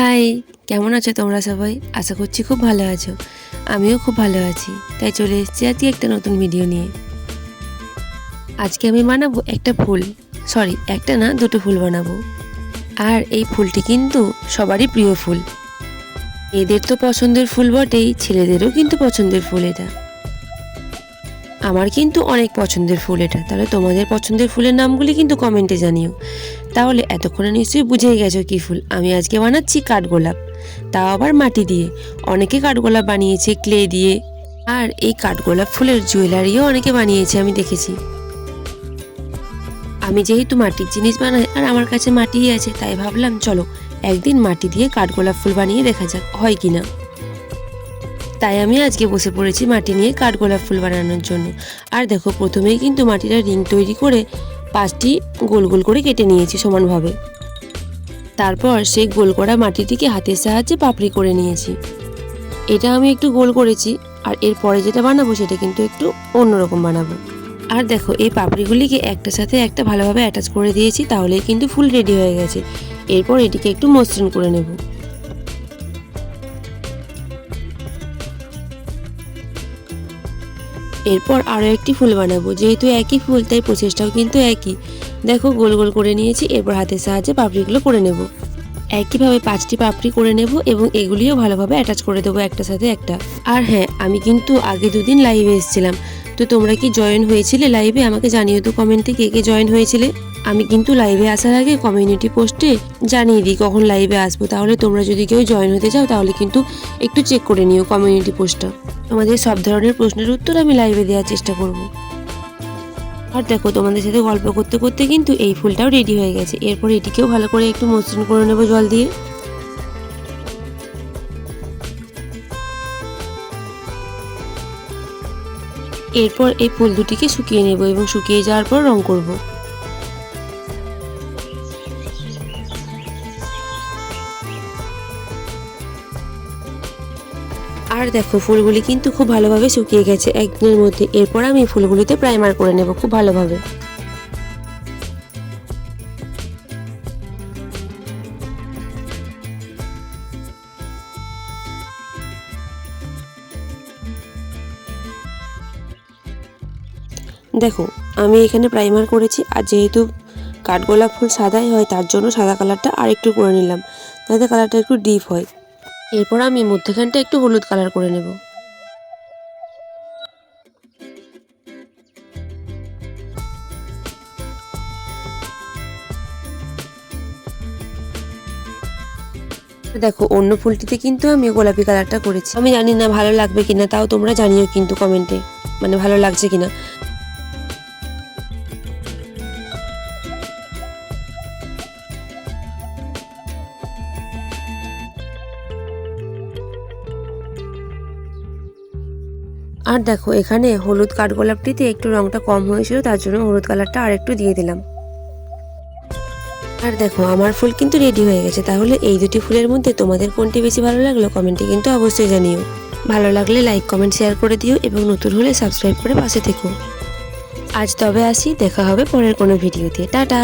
High, কেমন আছো তোমরা সবাই? আশা করছি খুব ভালো আছো। আমিও খুব ভালো আছি। তাই চলে এসেছি আজকে একটা নতুন ভিডিও নিয়ে। আজকে আমি বানাবো একটা ফুল। সরি একটা না, দুটো ফুল বানাবো। আর এই ফুলটি কিন্তু সবারই প্রিয় ফুল। এদের তো পছন্দের ফুল বটেই, ছেলেদেরও কিন্তু পছন্দের ফুল এটা। আমার কিন্তু অনেক পছন্দের ফুল এটা। তাহলে তোমাদের পছন্দের ফুলের নামগুলি কিন্তু কমেন্টে জানিও। তাহলে এতক্ষণে নিশ্চয়ই বুঝেই গেছো কী ফুল। আমি আজকে বানাচ্ছি কাঠগোলাপ। তাও আবার মাটি দিয়ে। অনেকে কাঠগোলাপ বানিয়েছে, ক্লে দিয়ে। আর এই কাঠগোলাপ ফুলের জুয়েলারিও অনেকে বানিয়েছে, আমি দেখেছি। আমি যেহেতু মাটির জিনিস বানাই, আর আমার কাছে মাটিই আছে, তাই ভাবলাম চলো একদিন মাটি দিয়ে কাঠগোলাপ ফুল বানিয়ে দেখা যাক হয় কি না তাই আমি আজকে বসে পড়েছি মাটি নিয়ে কাঠগোলাপ ফুল বানানোর জন্য। আর দেখো, প্রথমেই কিন্তু মাটিটা রিং তৈরি করে পাঁচটি গোল গোল করে কেটে নিয়েছি সমানভাবে। তারপর সেই গোল করা মাটিটিকে হাতের সাহায্যে পাপড়ি করে নিয়েছি। এটা আমি একটু গোল করেছি আর এরপরে যেটা বানাবো সেটা কিন্তু একটু অন্যরকম বানাবো। আর দেখো, এই পাপড়িগুলিকে একটা সাথে একটা ভালোভাবে অ্যাটাচ করে দিয়েছি, তাহলেই কিন্তু ফুল রেডি হয়ে গেছে। এরপর এটিকে একটু মসৃণ করে নেব। এরপর আরও একটি ফুল বানাবো। যেহেতু একই ফুল, তাই প্রচেষ্টাও কিন্তু একই। দেখো, গোল গোল করে নিয়েছি, এরপর হাতের সাহায্যে পাপড়িগুলো করে নেব। একইভাবে পাঁচটি পাপড়ি করে নেব এবং এগুলিও ভালোভাবে অ্যাটাচ করে দেবো, একটা সাথে একটা। আর হ্যাঁ আমি কিন্তু আগে দুদিন লাইভে এসেছিলাম। তো তোমরা কি জয়েন হয়েছিলে লাইভে আমাকে জানিও তো কমেন্টে কে কে জয়েন হয়েছিলে। আমি কিন্তু লাইভে আসার আগে কমিউনিটি পোস্টে জানিয়ে দিই কখন লাইভে আসব। তাহলে তোমরা যদি কেউ জয়েন হতে চাও, তাহলে কিন্তু একটু চেক করে নিও কমিউনিটি পোস্টটা তোমাদের সব ধরনের প্রশ্নের উত্তর আমি লাইভে দেওয়ার চেষ্টা করব। আর দেখো, তোমাদের সাথে গল্প করতে করতে কিন্তু এই ফুলটাও রেডি হয়ে গেছে। এরপর এটিকেও ভালো করে একটু মসৃণ করে নেব জল দিয়ে। এরপর এই ফুল দুটিকে শুকিয়ে নেব এবং শুকিয়ে যাওয়ার পর রং করব। আর দেখো, ফুলগুলি কিন্তু খুব ভালোভাবে শুকিয়ে গেছে একদিনের মধ্যে। এরপর আমি ফুলগুলিতে প্রাইমার করে নেব খুব ভালোভাবে। দেখো, আমি এখানে প্রাইমার করেছি আর যেহেতু কাঠগোলাপ ফুল সাদাই হয়, তার জন্য সাদা কালারটা আর একটু করে নিলাম। যাতে কালারটা একটু ডিপ হয়। এরপর আমি মধ্যখানটা একটু হলুদ কালার করে নেব। দেখো, অন্য ফুলটিতে কিন্তু আমি গোলাপি কালারটা করেছি। আমি জানি না ভালো লাগবে কিনা, তাও তোমরা জানিও কিন্তু কমেন্টে মানে ভালো লাগছে কিনা। আর দেখো, এখানে হলুদ কাঠগোলাপটিতে একটু রংটা কম হয়েছিল, তার জন্য হলুদ কালারটা আর একটু দিয়ে দিলাম। আর দেখো, আমার ফুল কিন্তু রেডি হয়ে গেছে। তাহলে এই দুটি ফুলের মধ্যে তোমাদের কোনটি বেশি ভালো লাগল কমেন্টে কিন্তু অবশ্যই জানিও। ভালো লাগলে লাইক, কমেন্ট শেয়ার করে দিও এবং নতুন হলে সাবস্ক্রাইব করে পাশে থেকো। আজ তবে আসি, দেখা হবে পরের কোনো ভিডিওতে। টাটা!